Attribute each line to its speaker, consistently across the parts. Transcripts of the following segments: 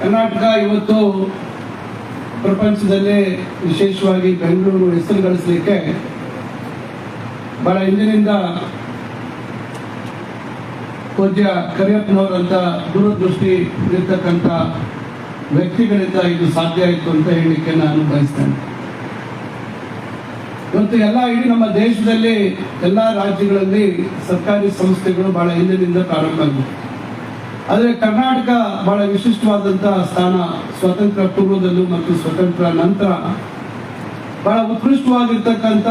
Speaker 1: ಕರ್ನಾಟಕ ಇವತ್ತು ಪ್ರಪಂಚದಲ್ಲೇ ವಿಶೇಷವಾಗಿ ಬೆಂಗಳೂರು ಹೆಸರು ಗಳಿಸಲಿಕ್ಕೆ ಬಹಳ ಹಿಂದಿನಿಂದ ಪೂಜ್ಯ ಕರಿಯಪ್ಪನವರಂತ ದೂರದೃಷ್ಟಿ ಇರ್ತಕ್ಕಂಥ ವ್ಯಕ್ತಿಗಳಿಂದ ಇದು ಸಾಧ್ಯ ಆಯಿತು ಅಂತ ಹೇಳಲಿಕ್ಕೆ ನಾನು ಬಯಸ್ತೇನೆ. ಇವತ್ತು ಎಲ್ಲ ಇಡೀ ನಮ್ಮ ದೇಶದಲ್ಲಿ ಎಲ್ಲ ರಾಜ್ಯಗಳಲ್ಲಿ ಸರ್ಕಾರಿ ಸಂಸ್ಥೆಗಳು ಬಹಳ ಹಿಂದಿನಿಂದ ಪ್ರಾರಂಭ ಆಗಿದೆ. ಆದರೆ ಕರ್ನಾಟಕ ಬಹಳ ವಿಶಿಷ್ಟವಾದಂತಹ ಸ್ಥಾನ ಸ್ವತಂತ್ರ ಪೂರ್ವದಲ್ಲೂ ಮತ್ತು ಸ್ವತಂತ್ರ ನಂತರ ಬಹಳ ಉತ್ಕೃಷ್ಟವಾಗಿರ್ತಕ್ಕಂಥ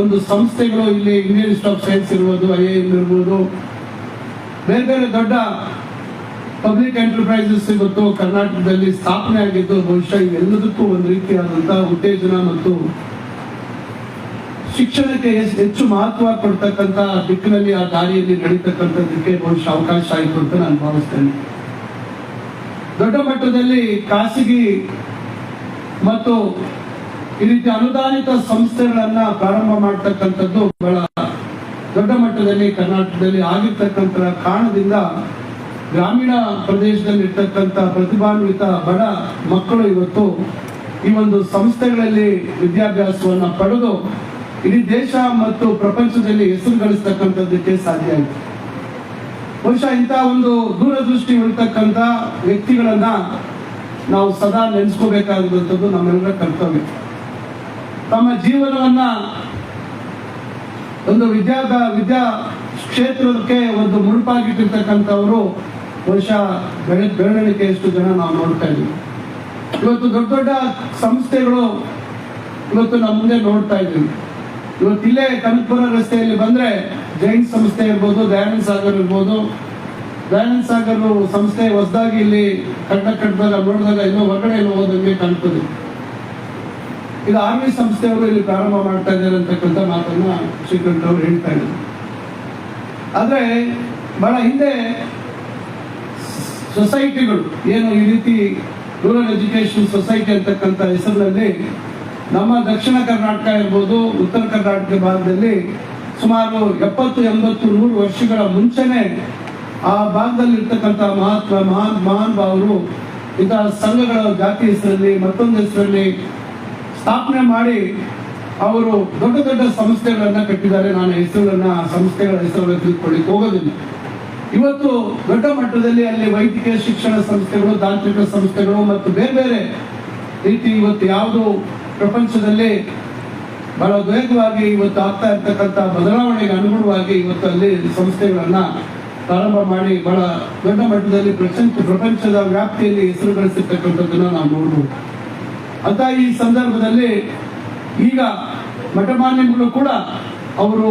Speaker 1: ಒಂದು ಸಂಸ್ಥೆಗಳು ಇಲ್ಲಿ ಇಂಡಿಯನ್ ಇನ್ಸ್ಟಿಟ್ಯೂಟ್ ಆಫ್ ಸೈನ್ಸ್ ಇರ್ಬೋದು ಐ ಎಂ ಇರ್ಬೋದು, ಬೇರೆ ಬೇರೆ ದೊಡ್ಡ ಪಬ್ಲಿಕ್ ಎಂಟರ್ಪ್ರೈಸಸ್ ಇವತ್ತು ಕರ್ನಾಟಕದಲ್ಲಿ ಸ್ಥಾಪನೆ ಆಗಿದ್ದು ಬಹುಶಃ ಇವೆಲ್ಲದಕ್ಕೂ ಒಂದು ರೀತಿಯಾದಂತಹ ಉತ್ತೇಜನ ಮತ್ತು ಶಿಕ್ಷಣಕ್ಕೆ ಹೆಚ್ಚು ಮಹತ್ವ ಕೊಡ್ತಕ್ಕಂತ ದಿಕ್ಕಿನಲ್ಲಿ ಆ ದಾರಿಯಲ್ಲಿ ನಡೀತಕ್ಕಂಥದ್ದಕ್ಕೆ ಬಹುಶಃ ಅವಕಾಶ ಆಯಿತು ಅಂತ ನಾನು ಭಾವಿಸ್ತೇನೆ. ದೊಡ್ಡ ಮಟ್ಟದಲ್ಲಿ ಖಾಸಗಿ ಮತ್ತು ಈ ರೀತಿ ಅನುದಾನಿತ ಸಂಸ್ಥೆಗಳನ್ನ ಪ್ರಾರಂಭ ಮಾಡ್ತಕ್ಕಂಥದ್ದು ಬಹಳ ದೊಡ್ಡ ಮಟ್ಟದಲ್ಲಿ ಕರ್ನಾಟಕದಲ್ಲಿ ಆಗಿರ್ತಕ್ಕಂಥ ಕಾರಣದಿಂದ ಗ್ರಾಮೀಣ ಪ್ರದೇಶದಲ್ಲಿ ಇರ್ತಕ್ಕಂಥ ಪ್ರತಿಭಾನ್ವಿತ ಬಡ ಮಕ್ಕಳು ಇವತ್ತು ಈ ಒಂದು ಸಂಸ್ಥೆಗಳಲ್ಲಿ ವಿದ್ಯಾಭ್ಯಾಸವನ್ನ ಪಡೆದು ಇಡೀ ದೇಶ ಮತ್ತು ಪ್ರಪಂಚದಲ್ಲಿ ಹೆಸರು ಗಳಿಸ್ತಕ್ಕಂಥದ್ದಕ್ಕೆ ಸಾಧ್ಯ ಆಯಿತು. ಬಹುಶಃ ಇಂಥ ಒಂದು ದೂರದೃಷ್ಟಿ ಇರತಕ್ಕಂಥ ವ್ಯಕ್ತಿಗಳನ್ನ ನಾವು ಸದಾ ನೆನೆಸ್ಕೋಬೇಕಾಗಿರುವಂಥದ್ದು ನಮ್ಮೆಲ್ಲರ ಕರ್ತವ್ಯ. ತಮ್ಮ ಜೀವನವನ್ನ ಒಂದು ವಿದ್ಯಾದ ವಿದ್ಯಾ ಕ್ಷೇತ್ರಕ್ಕೆ ಒಂದು ಮುಡುಪಾಗಿಟ್ಟಿರ್ತಕ್ಕಂಥವರು ಬಹುಶಃ ಬೆಳೆ ಬೆಳವಣಿಗೆಯಷ್ಟು ಜನ ನಾವು ನೋಡ್ತಾ ಇದ್ದೀವಿ. ಇವತ್ತು ದೊಡ್ಡ ದೊಡ್ಡ ಸಂಸ್ಥೆಗಳು ಇವತ್ತು ನಮ್ಮ ಮುಂದೆ ನೋಡ್ತಾ ಇದ್ದೀವಿ ಇವತ್ತು ಇಲ್ಲೇ ಕನಕಪುರ ರಸ್ತೆಯಲ್ಲಿ ಬಂದ್ರೆ ಜೈನ್ ಸಂಸ್ಥೆ ಇರ್ಬೋದು, ದಯಾನಂದ ಸಾಗರ್ ಇರ್ಬೋದು. ದಯಾನಂದ ಸಾಗರ್ ಸಂಸ್ಥೆ ಹೊಸದಾಗಿ ಇಲ್ಲಿ ಕಟ್ಟ ಕಟ್ಟಿದಾಗ ನೋಡಿದಾಗ ಇನ್ನೂ ಹೊರಗಡೆ ಎಲ್ಲ ಹೋದಂಗೆ ಕಾಣ್ತದೆ. ಇದು ಆರ್ಮಿ ಸಂಸ್ಥೆಯವರು ಇಲ್ಲಿ ಪ್ರಾರಂಭ ಮಾಡ್ತಾ ಇದ್ದಾರೆ ಅಂತಕ್ಕಂಥ ಮಾತನ್ನ ಶ್ರೀಕಂಠ ಅವರು ಹೇಳ್ತಾ ಇದ್ದಾರೆ. ಆದರೆ ಬಹಳ ಹಿಂದೆ ಸೊಸೈಟಿಗಳು. ಏನು ಈ ರೀತಿ ರೂರಲ್ ಎಜುಕೇಶನ್ ಸೊಸೈಟಿ ಅಂತಕ್ಕಂಥ ಹೆಸರಿನಲ್ಲಿ ನಮ್ಮ ದಕ್ಷಿಣ ಕರ್ನಾಟಕ ಇರ್ಬೋದು ಉತ್ತರ ಕರ್ನಾಟಕ ಭಾಗದಲ್ಲಿ ಸುಮಾರು ಎಪ್ಪತ್ತು ಎಂಬತ್ತು ನೂರು ವರ್ಷಗಳ ಮುಂಚೆನೆ ಆ ಭಾಗದಲ್ಲಿ ಇರ್ತಕ್ಕಂಥ ಮಹಾತ್ಮ ಮಹಾನ್ ಮಹಾನ್ ಭಾವರು ಇಂತಹ ಸಂಘಗಳ ಜಾತಿ ಹೆಸರಲ್ಲಿ ಮತ್ತೊಂದು ಹೆಸರಲ್ಲಿ ಸ್ಥಾಪನೆ ಮಾಡಿ ಅವರು ದೊಡ್ಡ ದೊಡ್ಡ ಸಂಸ್ಥೆಗಳನ್ನ ಕಟ್ಟಿದ್ದಾರೆ. ನಾನು ಹೆಸರುಗಳನ್ನ ಆ ಸಂಸ್ಥೆಗಳ ಹೆಸರುಗಳನ್ನು ತಿಳ್ಕೊಳ್ಳಿಕ್ಕೆ ಹೋಗೋದಿಲ್ಲ. ಇವತ್ತು ದೊಡ್ಡ ಮಟ್ಟದಲ್ಲಿ ಅಲ್ಲಿ ವೈದ್ಯಕೀಯ ಶಿಕ್ಷಣ ಸಂಸ್ಥೆಗಳು, ತಾಂತ್ರಿಕ ಸಂಸ್ಥೆಗಳು ಮತ್ತು ಬೇರೆ ಬೇರೆ ರೀತಿ ಇವತ್ತು ಯಾವುದು ಪ್ರಪಂಚದಲ್ಲಿ ಬಹಳ ವೇಗವಾಗಿ ಇವತ್ತು ಆಗ್ತಾ ಇರ್ತಕ್ಕಂಥ ಬದಲಾವಣೆಗೆ ಅನುಗುಣವಾಗಿ ಇವತ್ತು ಅಲ್ಲಿ ಸಂಸ್ಥೆಗಳನ್ನ ಪ್ರಾರಂಭ ಮಾಡಿ ಬಹಳ ದೊಡ್ಡ ಮಟ್ಟದಲ್ಲಿ ಪ್ರಪಂಚ ಪ್ರಪಂಚದ ವ್ಯಾಪ್ತಿಯಲ್ಲಿ ಹೆಸರು ಗಳಿಸಿರ್ತಕ್ಕಂಥದ್ದನ್ನ ನಾವು ನೋಡ್ಬೋದು. ಅಂತ ಈ ಸಂದರ್ಭದಲ್ಲಿ ಈಗ ಮಠಮಾನ್ಯಗಳು ಕೂಡ ಅವರು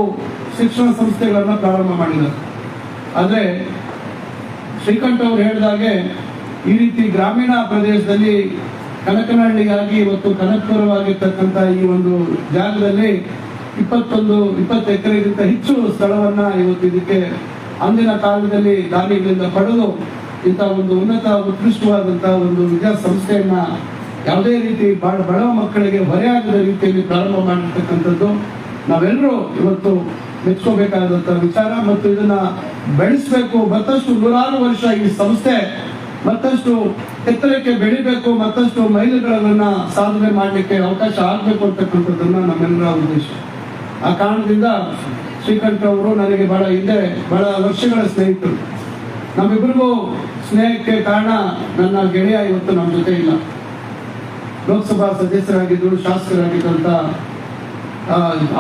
Speaker 1: ಶಿಕ್ಷಣ ಸಂಸ್ಥೆಗಳನ್ನ ಪ್ರಾರಂಭ ಮಾಡಿದ್ದಾರೆ. ಆದ್ರೆ ಶ್ರೀಕಂಠ ಅವರು ಹೇಳಿದಾಗೆ ಈ ರೀತಿ ಗ್ರಾಮೀಣ ಪ್ರದೇಶದಲ್ಲಿ ಕನಕನಹಳ್ಳಿಗಾಗಿ ಇವತ್ತು ಕನಕಪುರವಾಗಿರ್ತಕ್ಕಂಥ ಈ ಒಂದು ಜಾಗದಲ್ಲಿ ಇಪ್ಪತ್ತೊಂದು, ಇಪ್ಪತ್ತು ಎಕರೆಗಿಂತ ಹೆಚ್ಚು ಸ್ಥಳವನ್ನ ಇವತ್ತು ಇದಕ್ಕೆ ಅಂದಿನ ಕಾಲದಲ್ಲಿ ದಾನಿಗಳಿಂದ ಪಡೆದು ಇಂಥ ಒಂದು ಉನ್ನತ ಉತ್ಕೃಷ್ಟವಾದಂತಹ ಒಂದು ವಿದ್ಯಾಸಂಸ್ಥೆಯನ್ನ ಯಾವುದೇ ರೀತಿ ಬಡ ಮಕ್ಕಳಿಗೆ ಹೊರೆಯಾಗದ ರೀತಿಯಲ್ಲಿ ಪ್ರಾರಂಭ ಮಾಡಿರ್ತಕ್ಕಂಥದ್ದು. ನಾವೆಲ್ಲರೂ ಇವತ್ತು ಮೆಚ್ಕೋಬೇಕಾದಂತ ವಿಚಾರ ಮತ್ತು ಇದನ್ನ ಬೆಳೆಸಬೇಕು, ಮತ್ತಷ್ಟು ನೂರಾರು ವರ್ಷ ಈ ಸಂಸ್ಥೆ, ಮತ್ತಷ್ಟು ಎತ್ತರಕ್ಕೆ ಬೆಳಿಬೇಕು, ಮತ್ತಷ್ಟು ಮೈಲುಗಳನ್ನ ಸಾಧನೆ ಮಾಡಲಿಕ್ಕೆ ಅವಕಾಶ ಆಗಬೇಕು ಅಂತಕ್ಕಂಥದ್ದನ್ನ ನಮ್ಮೆಲ್ಲರ ಉದ್ದೇಶ. ಆ ಕಾರಣದಿಂದ ಶ್ರೀಕಂಠ ಅವರು ನನಗೆ ಬಹಳ ಹಿಂದೆ ಬಹಳ ವರ್ಷಗಳ ಸ್ನೇಹಿತರು. ನಮ್ಮಿಬ್ಬರಿಗೂ ಸ್ನೇಹಕ್ಕೆ ಕಾರಣ ನನ್ನ ಗೆಳೆಯ ಇವತ್ತು ನಮ್ಮ ಜೊತೆ ಇಲ್ಲ. ಲೋಕಸಭಾ ಸದಸ್ಯರಾಗಿದ್ದರು ಶಾಸಕರಾಗಿದ್ದಂಥ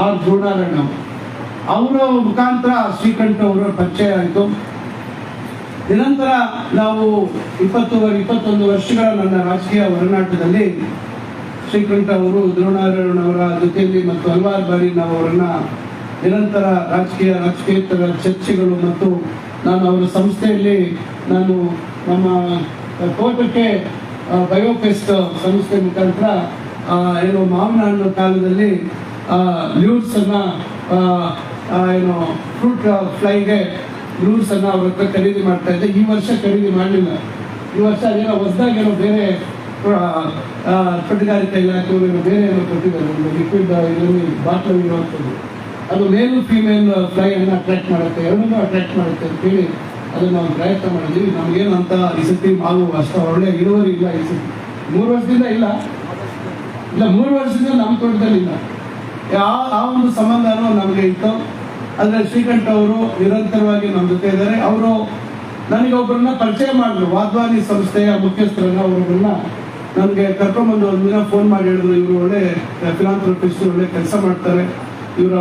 Speaker 1: ಆರ್ ಧ್ರುವನಾರಾಯಣ ಅವರ. ಮುಖಾಂತರ ಶ್ರೀಕಂಠ ಅವರ ಪರಿಚಯ ಆಯಿತು. ನಿರಂತರ ನಾವು ಇಪ್ಪತ್ತು ಇಪ್ಪತ್ತೊಂದು ವರ್ಷಗಳ ನನ್ನ ರಾಜಕೀಯ ಒಡನಾಟದಲ್ಲಿ ಶ್ರೀಕಂಠ ಅವರು ದ್ರೋಣಾರಾಯಣ ಅವರ ಜೊತೆಯಲ್ಲಿ ಮತ್ತು ಹಲವಾರು ಬಾರಿ ನಾವು ಅವರನ್ನ ನಿರಂತರ ರಾಜಕೀಯ ರಾಜಕೀಯೇತರ ಚರ್ಚೆಗಳು ಮತ್ತು ನಾನು ಅವರ ಸಂಸ್ಥೆಯಲ್ಲಿ ನಾನು ನಮ್ಮ ಕೋಟಕ್ಕೆ ಬಯೋಫೆಸ್ಟ್ ಸಂಸ್ಥೆ ಮುಖಾಂತರ ಏನು ಕಾಲದಲ್ಲಿ ಲ್ಯೂಡ್ಸ್ ಅನ್ನ ಆ, ಆ, ಏನು ಫ್ರೂಟ್ ಫ್ಲೈಗೆ ರೂಲ್ಸ್ ಅನ್ನ ಅವ್ರ ಹತ್ರ ಖರೀದಿ ಮಾಡ್ತಾ ಇದ್ದೆ. ಈ ವರ್ಷ ಖರೀದಿ ಮಾಡಲಿಲ್ಲ. ಈ ವರ್ಷ ಅದೇನೋ ಹೊಸದಾಗಿ ಏನೋ ಬೇರೆ ತೋಟಗಾರಿಕೆ ಇಲಾಖೆಯವರು ಏನೋ ಬೇರೆ ಏನೋ ಕೊಟ್ಟಿದ್ದಾರೆ. ಒಂದು ಲಿಕ್ವಿಡ್ ಇದರಲ್ಲಿ ಬಾಟ್ಲ್ ಇರುವಂಥದ್ದು ಅದು ಮೇಲು ಫೀಮೇಲ್ ಫ್ಲೈ ಅನ್ನು ಅಟ್ರಾಕ್ಟ್ ಮಾಡುತ್ತೆ. ಎರಡನ್ನೂ ಅಟ್ರಾಕ್ಟ್ ಮಾಡುತ್ತೆ ಅಂತೇಳಿ ಅದನ್ನು ನಾವು ಪ್ರಯತ್ನ ಮಾಡಿದ್ವಿ. ನಮಗೇನು ಅಂತ ಈ ಸತಿ ಮಾವು ಅಷ್ಟು ಒಳ್ಳೆ ಇಳುವರಿ ಇಲ್ಲ ಈ ಮೂರು ವರ್ಷದಿಂದ ಇಲ್ಲ. ಇಲ್ಲ, ಮೂರು ವರ್ಷದಿಂದ ನಮ್ಮ ತೋಟದಲ್ಲಿ ಇಲ್ಲ ಆ ಒಂದು ಸಂಬಂಧನೂ ನಮಗೆ ಇತ್ತು. ಆದರೆ ಶ್ರೀಕಂಠ ಅವರು ನಿರಂತರವಾಗಿ ನಮ್ಮ ಜೊತೆ ಇದ್ದಾರೆ. ಅವರು ನನಗೆ ಒಬ್ಬರನ್ನ ಪರಿಚಯ ಮಾಡಿದ್ರು ವಾದ್ವಾನಿ ಸಂಸ್ಥೆಯ ಮುಖ್ಯಸ್ಥರನ್ನ ಅವರನ್ನ ನನಗೆ ಕರ್ಕೊಂಡ್ಬಂದು ಒಂದು ದಿನ ಫೋನ್ ಮಾಡಿ ಹೇಳಿದ್ರು. ಇವರು ಒಳ್ಳೆ ಫಿಲಾಂಥ್ರಪಿಸ್ಟ್ ಒಳ್ಳೆ ಕೆಲಸ ಮಾಡ್ತಾರೆ. ಇವರ